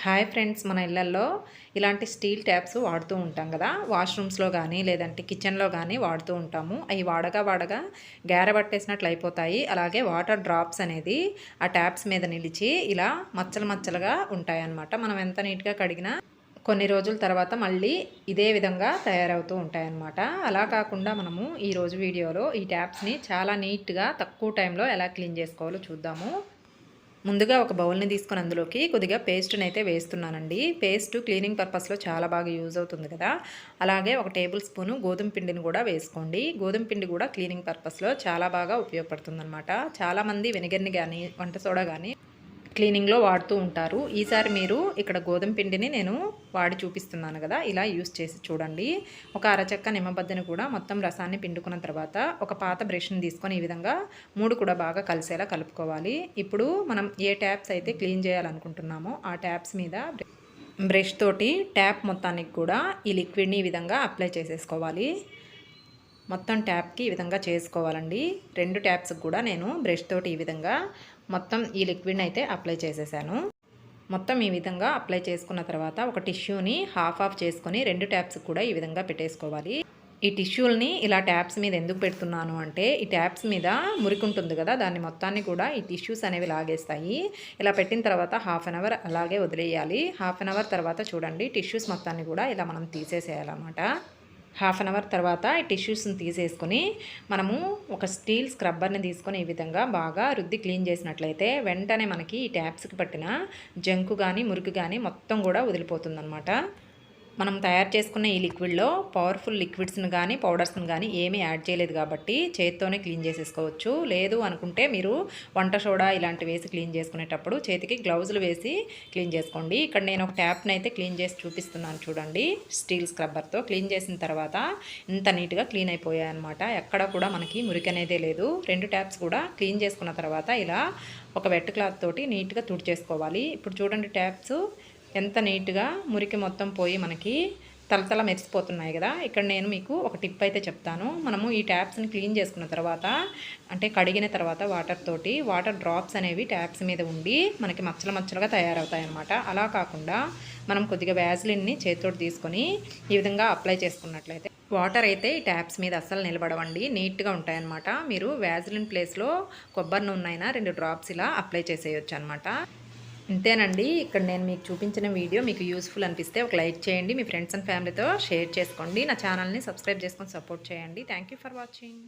Hi friends మన ఇళ్ళల్లో ఇలాంటి స్టీల్ ట్యాప్స్ వాడుతూ ఉంటాం కదా. వాష్రూమ్స్లో కానీ లేదంటే కిచెన్లో కానీ వాడుతూ ఉంటాము. అవి వాడగా వాడగా గార పట్టేసినట్లు అయిపోతాయి. అలాగే వాటర్ డ్రాప్స్ అనేది ఆ ట్యాప్స్ మీద నిలిచి ఇలా మచ్చలు మచ్చలుగా ఉంటాయన్నమాట. మనం ఎంత నీట్గా కడిగినా కొన్ని రోజుల తర్వాత మళ్ళీ ఇదే విధంగా తయారవుతూ ఉంటాయన్నమాట. అలా కాకుండా మనము ఈరోజు వీడియోలో ఈ ట్యాప్స్ని చాలా నీట్గా తక్కువ టైంలో ఎలా క్లీన్ చేసుకోవాలో చూద్దాము. ముందుగా ఒక బౌల్ని తీసుకొని అందులోకి కొద్దిగా పేస్ట్ని అయితే వేస్తున్నానండి. పేస్ట్ క్లీనింగ్ పర్పస్లో చాలా బాగా యూజ్ అవుతుంది కదా. అలాగే ఒక టేబుల్ స్పూను గోధుమ పిండిని కూడా వేసుకోండి. గోధుమ పిండి కూడా క్లీనింగ్ పర్పస్లో చాలా బాగా ఉపయోగపడుతుందన్నమాట. చాలామంది వెనిగర్ని కానీ వంట సోడా కానీ క్లీనింగ్లో వాడుతూ ఉంటారు. ఈసారి మీరు ఇక్కడ గోధుమ పిండిని నేను వాడి చూపిస్తున్నాను కదా ఇలా యూస్ చేసి చూడండి. ఒక అరచక్క నిమ్మబద్దని కూడా మొత్తం రసాన్ని పిండుకున్న తర్వాత ఒక పాత బ్రష్ని తీసుకొని ఈ విధంగా మూడు కూడా బాగా కలిసేలా కలుపుకోవాలి. ఇప్పుడు మనం ఏ ట్యాప్స్ అయితే క్లీన్ చేయాలనుకుంటున్నామో ఆ ట్యాప్స్ మీద బ్రష్ తోటి ట్యాప్ మొత్తానికి కూడా ఈ లిక్విడ్ని ఈ విధంగా అప్లై చేసేసుకోవాలి. మొత్తం ట్యాప్కి ఈ విధంగా చేసుకోవాలండి. రెండు ట్యాప్స్కి కూడా నేను బ్రష్ తోటి ఈ విధంగా మొత్తం ఈ లిక్విడ్ని అయితే అప్లై చేసేసాను. మొత్తం ఈ విధంగా అప్లై చేసుకున్న తర్వాత ఒక టిష్యూని హాఫ్ ఆఫ్ చేసుకొని రెండు ట్యాప్స్ కూడా ఈ విధంగా పెట్టేసుకోవాలి. ఈ టిష్యూల్ని ఇలా ట్యాప్స్ మీద ఎందుకు పెడుతున్నాను అంటే ఈ ట్యాప్స్ మీద మురికి ఉంటుంది కదా దాన్ని మొత్తాన్ని కూడా ఈ టిష్యూస్ అనేవి లాగేస్తాయి. ఇలా పెట్టిన తర్వాత హాఫ్ అన్ అవర్ అలాగే వదిలేయాలి. హాఫ్ అన్ అవర్ తర్వాత చూడండి టిష్యూస్ మొత్తాన్ని కూడా ఇలా మనం తీసేసేయాలన్నమాట. హాఫ్ అన్ అవర్ తర్వాత ఈ టిష్యూస్ని తీసేసుకొని మనము ఒక స్టీల్ స్క్రబ్బర్ని తీసుకొని ఈ విధంగా బాగా రుద్ది క్లీన్ చేసినట్లయితే వెంటనే మనకి ఈ ట్యాప్స్కి పట్టిన జంకు కానీ మురికి కానీ మొత్తం కూడా వదిలిపోతుందన్నమాట. మనం తయారు చేసుకున్న ఈ లిక్విడ్లో పవర్ఫుల్ లిక్విడ్స్ని కానీ పౌడర్స్ని కానీ ఏమీ యాడ్ చేయలేదు కాబట్టి చేతితోనే క్లీన్ చేసేసుకోవచ్చు. లేదు అనుకుంటే మీరు వంట సోడా ఇలాంటివి వేసి క్లీన్ చేసుకునేటప్పుడు చేతికి గ్లౌజులు వేసి క్లీన్ చేసుకోండి. ఇక్కడ నేను ఒక ట్యాప్ని అయితే క్లీన్ చేసి చూపిస్తున్నాను చూడండి. స్టీల్ స్క్రబ్బర్తో క్లీన్ చేసిన తర్వాత ఇంత నీట్గా క్లీన్ అయిపోయాయి అనమాట ఎక్కడ కూడా మనకి మురికి అనేదే లేదు. రెండు ట్యాప్స్ కూడా క్లీన్ చేసుకున్న తర్వాత ఇలా ఒక వెట్ క్లాత్ తోటి నీట్గా తుడిచేసుకోవాలి. ఇప్పుడు చూడండి ట్యాప్స్ ఎంత నీట్గా మురికి మొత్తం పోయి మనకి తలతల మెరిసిపోతున్నాయి కదా ఇక్కడ నేను మీకు ఒక టిప్ అయితే చెప్తాను. మనము ఈ ట్యాప్స్ని క్లీన్ చేసుకున్న తర్వాత అంటే కడిగిన తర్వాత వాటర్ తోటి వాటర్ డ్రాప్స్ అనేవి ట్యాప్స్ మీద ఉండి మనకి మచ్చలు మచ్చలుగా తయారవుతాయన్నమాట. అలా కాకుండా మనం కొద్దిగా వ్యాజిలిన్ని చేతితోటి తీసుకొని ఈ విధంగా అప్లై చేసుకున్నట్లయితే వాటర్ అయితే ఈ ట్యాప్స్ మీద అస్సలు నిలబడవండి నీట్గా ఉంటాయన్నమాట. మీరు వ్యాజిలిన్ ప్లేస్లో కొబ్బరి నూనె అయినా రెండు డ్రాప్స్ ఇలా అప్లై చేసేయచ్చు అనమాట ఇంతేనండి. ఇక్కడ నేను మీకు చూపించిన వీడియో మీకు యూస్ఫుల్ అనిపిస్తే ఒక లైక్ చేయండి. మీ ఫ్రెండ్స్ అండ్ ఫ్యామిలీతో షేర్ చేసుకోండి. నా ఛానల్ని సబ్స్క్రైబ్ చేసుకొని సపోర్ట్ చేయండి. Thank for watching.